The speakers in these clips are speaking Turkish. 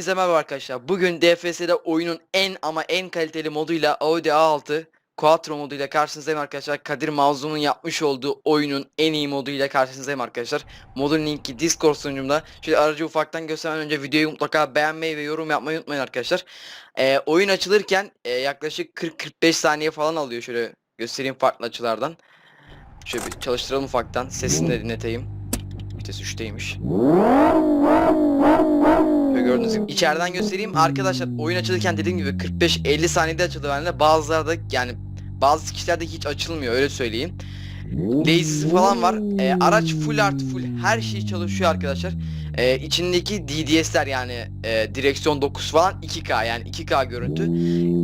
Hepinize merhaba arkadaşlar. Bugün DFS'de oyunun en ama en kaliteli moduyla Audi A6 Quattro moduyla karşınızdayım arkadaşlar. Kadir Mazlum'un yapmış olduğu oyunun en iyi moduyla karşınızdayım arkadaşlar. Modun linki Discord sunucumda. Şöyle aracı ufaktan göstermeden önce videoyu mutlaka beğenmeyi ve yorum yapmayı unutmayın arkadaşlar. Ee, oyun açılırken e, yaklaşık 40-45 saniye falan alıyor. Şöyle göstereyim farklı açılardan. Şöyle bir çalıştıralım ufaktan. Sesini de dinleteyim. Vites 3'teymiş. Gördüğünüz gibi içeriden göstereyim. Arkadaşlar oyun açılırken dediğim gibi 45-50 saniyede açıldı bende. Bazıları da yani bazı kişilerde hiç açılmıyor öyle söyleyeyim. Lazy'si falan var. Ee, araç full art full her şey çalışıyor arkadaşlar. Ee, içindeki DDS'ler yani e, direksiyon 9 falan 2K yani 2K görüntü.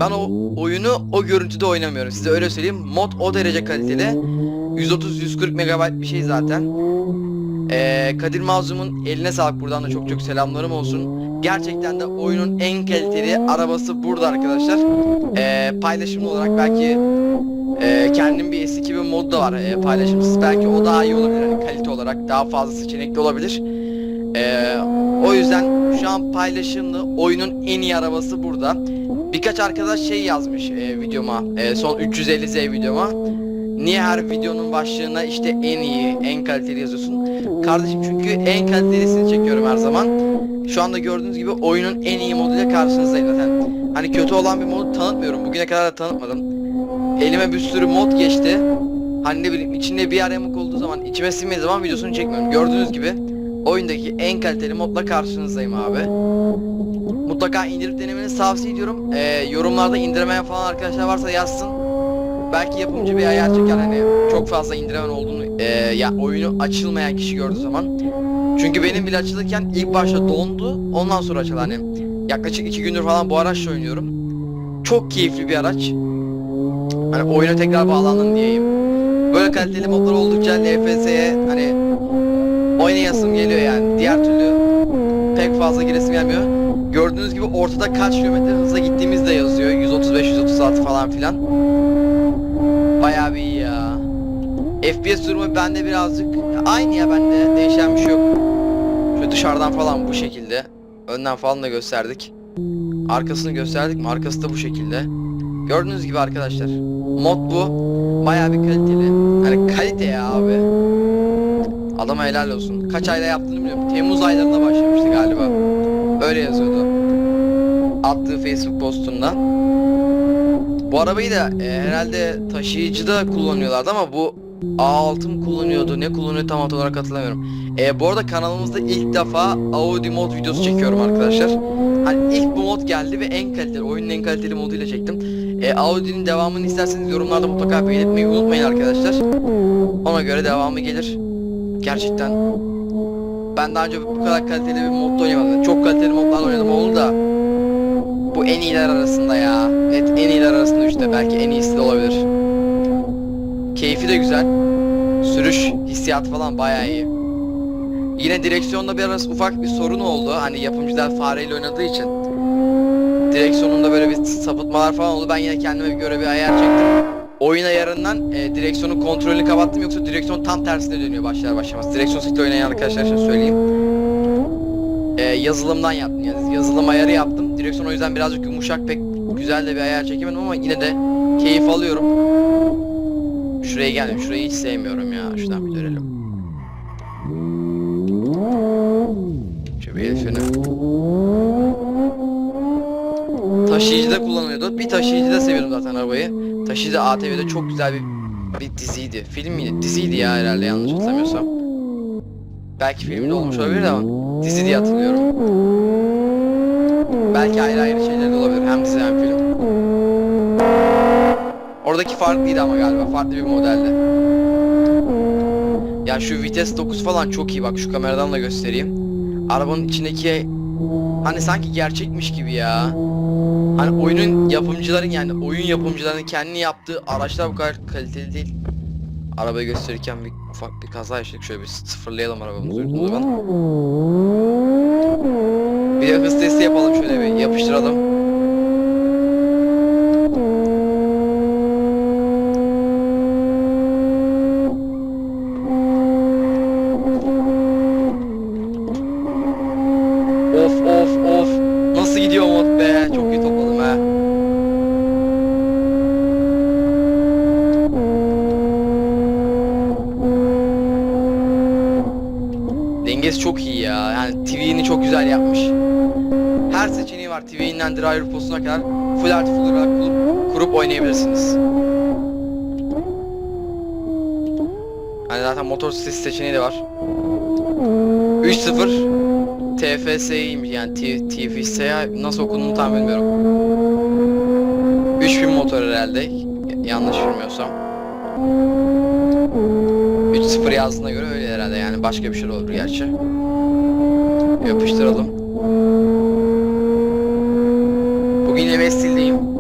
Ben o oyunu o görüntüde oynamıyorum. Size öyle söyleyeyim. Mod o derece kaliteli. 130-140 MB bir şey zaten. Ee, Kadir Mazlum'un eline sağlık buradan da çok çok selamlarım olsun. Gerçekten de oyunun en kaliteli arabası burada arkadaşlar. Ee, paylaşımlı olarak belki e, kendim bir S2000 modu da var e, paylaşımsız. Belki o daha iyi olabilir hani kalite olarak daha fazla seçenekli olabilir. Ee, o yüzden şu an paylaşımlı oyunun en iyi arabası burada. Birkaç arkadaş şey yazmış e, videoma, e, son 350Z videoma. Niye her videonun başlığına işte en iyi, en kaliteli yazıyorsun? Kardeşim çünkü en kalitelisini çekiyorum her zaman. Şu anda gördüğünüz gibi oyunun en iyi moduyla karşınızdayım zaten. Hani kötü olan bir modu tanıtmıyorum. Bugüne kadar da tanıtmadım. Elime bir sürü mod geçti. Hani ne bileyim içinde bir yer yamuk olduğu zaman, içime sinmediği zaman videosunu çekmiyorum. Gördüğünüz gibi oyundaki en kaliteli modla karşınızdayım abi. Mutlaka indirip denemenizi tavsiye ediyorum. Ee, yorumlarda indirmeyen falan arkadaşlar varsa yazsın. Belki yapımcı bir ayar çeker hani çok fazla indiremen olduğunu ee, ya oyunu açılmayan kişi gördüğü zaman. Çünkü benim bile açılırken ilk başta dondu ondan sonra açıldı hani. Yaklaşık iki gündür falan bu araçla oynuyorum. Çok keyifli bir araç. Hani oyuna tekrar bağlandım diyeyim. Böyle kaliteli modlar oldukça LFS'ye hani oynayasım geliyor yani. Diğer türlü pek fazla giresim gelmiyor. Gördüğünüz gibi ortada kaç kilometre hızla gittiğimiz de yazıyor. 135-136 falan filan. Bayağı bir iyi ya. FPS durumu bende birazcık aynı ya bende değişen bir şey yok. Şöyle dışarıdan falan bu şekilde. Önden falan da gösterdik. Arkasını gösterdik mi? Arkası da bu şekilde. Gördüğünüz gibi arkadaşlar. Mod bu. Bayağı bir kaliteli. Hani kalite ya abi. Adama helal olsun. Kaç ayda yaptığını bilmiyorum. Temmuz aylarında başlamıştı galiba. Öyle yazıyordu. Attığı Facebook postundan. Bu arabayı da e, herhalde taşıyıcıda kullanıyorlardı ama bu A6 mı kullanıyordu ne kullanıyor tam olarak hatırlamıyorum. E, bu arada kanalımızda ilk defa Audi mod videosu çekiyorum arkadaşlar. Hani ilk bu mod geldi ve en kaliteli oyunun en kaliteli moduyla çektim. E, Audi'nin devamını isterseniz yorumlarda mutlaka belirtmeyi unutmayın arkadaşlar. Ona göre devamı gelir. Gerçekten ben daha önce bu kadar kaliteli bir modda oynamadım. Çok kaliteli modlarla oynadım oldu da bu en iyiler arasında ya. Evet en iyiler arasında işte belki en iyisi de olabilir. Keyfi de güzel. Sürüş hissiyatı falan bayağı iyi. Yine direksiyonda biraz ufak bir sorun oldu. Hani yapımcılar fareyle oynadığı için. Direksiyonunda böyle bir sapıtmalar falan oldu. Ben yine kendime göre bir ayar çektim. Oyun ayarından e, direksiyonun kontrolünü kapattım yoksa direksiyon tam tersine dönüyor başlar başlamaz. Direksiyon seti oynayan arkadaşlar için söyleyeyim. E, yazılımdan yaptım yani yazılım ayarı yaptım. Direksiyon o yüzden birazcık yumuşak pek güzel de bir ayar çekemedim ama yine de keyif alıyorum. Şuraya geldim. Şurayı hiç sevmiyorum ya. Şuradan bir dönelim. Şöyle bir el freni. Taşıyıcıda kullanılıyordu. Bir taşıyıcıda seviyorum zaten arabayı. Taşıyıcı ATV'de çok güzel bir bir diziydi. Film miydi? Diziydi ya herhalde yanlış hatırlamıyorsam. Belki filmde olmuş olabilir ama dizi diye hatırlıyorum. Belki ayrı ayrı şeyler de olabilir. Hem dizi hem film. Oradaki farklıydı ama galiba farklı bir modelde. Ya şu vites 9 falan çok iyi bak şu kameradan da göstereyim. Arabanın içindeki hani sanki gerçekmiş gibi ya. Hani oyunun yapımcıların yani oyun yapımcılarının kendi yaptığı araçlar bu kadar kaliteli değil. Arabayı gösterirken bir ufak bir kaza yaşadık. Şöyle bir sıfırlayalım arabamızı. Bir de hız testi yapalım şöyle bir yapıştıralım. Of of. Kurup, oynayabilirsiniz. Hani zaten motor sesi seçeneği de var. 3.0 TFS'ymiş yani T- TFS nasıl okunduğunu tam bilmiyorum. 3000 motor herhalde yanlış bilmiyorsam. 3.0 yazdığına göre öyle herhalde yani başka bir şey olur gerçi. Yapıştıralım. Bugün yine Vestil'deyim.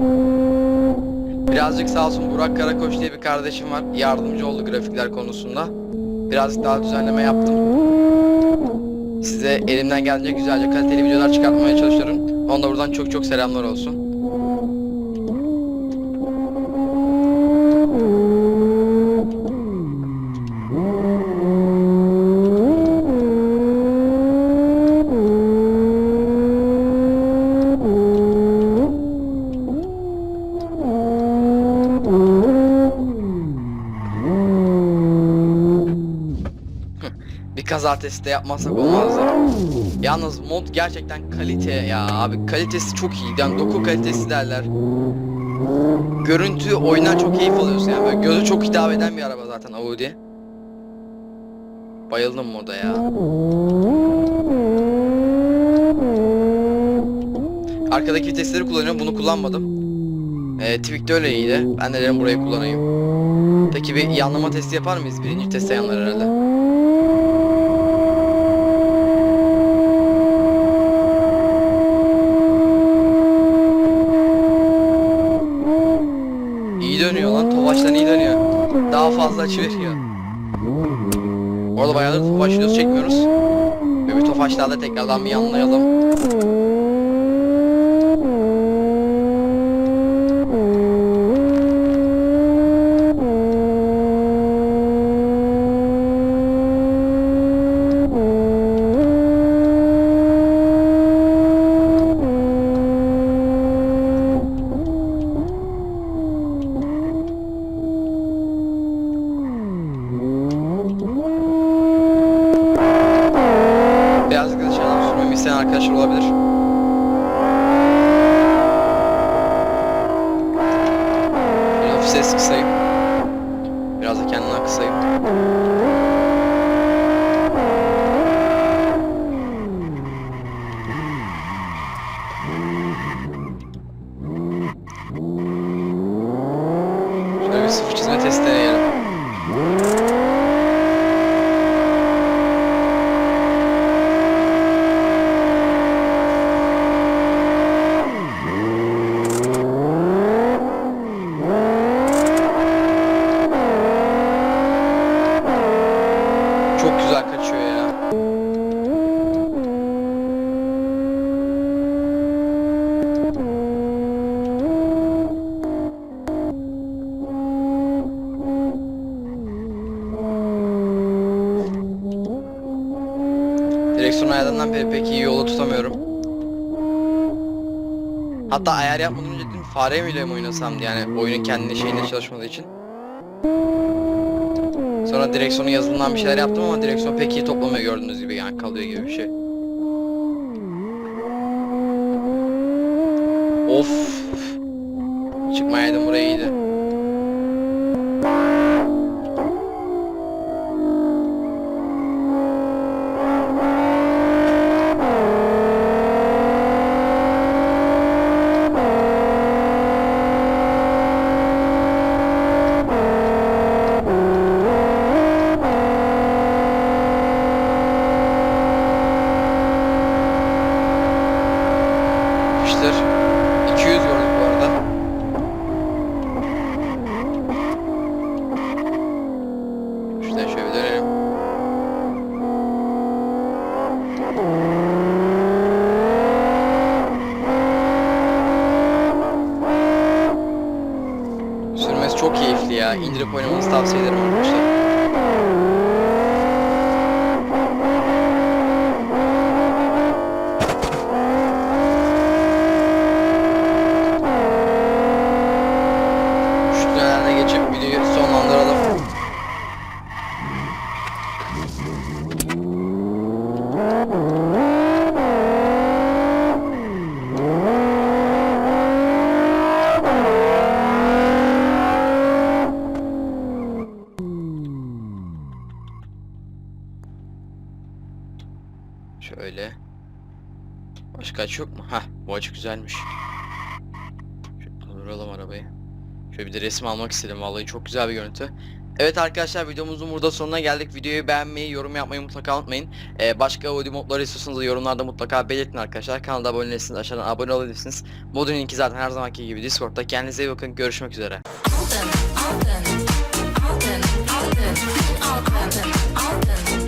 Birazcık sağ olsun Burak Karakoç diye bir kardeşim var. Yardımcı oldu grafikler konusunda. Birazcık daha düzenleme yaptım. Size elimden geldiğince güzelce kaliteli videolar çıkartmaya çalışıyorum. Ona da buradan çok çok selamlar olsun. Bir kaza testi de yapmazsak olmazdı. Yalnız mod gerçekten kalite ya abi kalitesi çok iyi. Yani doku kalitesi derler. Görüntü oyundan çok keyif alıyorsun yani böyle gözü çok hitap eden bir araba zaten Audi. Bayıldım moda ya. Arkadaki vitesleri kullanıyorum bunu kullanmadım. Ee, Twick'te öyle iyiydi. Ben de dedim burayı kullanayım. Peki bir yanlama testi yapar mıyız? Birinci teste yanlar herhalde. İyi dönüyor lan. Tofaş'tan iyi dönüyor. Daha fazla açı veriyor. Orada bayağıdır videosu çekmiyoruz. Ve bir Tofaş'larla tekrardan bir yanlayalım. Ayarlarından beri pek iyi yolu tutamıyorum. Hatta ayar yapmadan önce dedim fare miyle mi oynasam diye yani oyunun kendi şeyinde çalışmadığı için. Sonra direksiyonun yazılımından bir şeyler yaptım ama direksiyon pek iyi toplamıyor gördüğünüz gibi yani kalıyor gibi bir şey. Of. Çıkmayaydım tavsiye ederim ihtiyaç yok mu? Hah bu açık güzelmiş. Şöyle arabayı. Şöyle bir de resim almak istedim vallahi çok güzel bir görüntü. Evet arkadaşlar videomuzun burada sonuna geldik. Videoyu beğenmeyi, yorum yapmayı mutlaka unutmayın. Ee, başka audio modları istiyorsanız yorumlarda mutlaka belirtin arkadaşlar. Kanala abone değilsiniz, aşağıdan abone olabilirsiniz. Modun linki zaten her zamanki gibi Discord'da. Kendinize iyi bakın, görüşmek üzere. Aldın, aldın, aldın, aldın, aldın, aldın.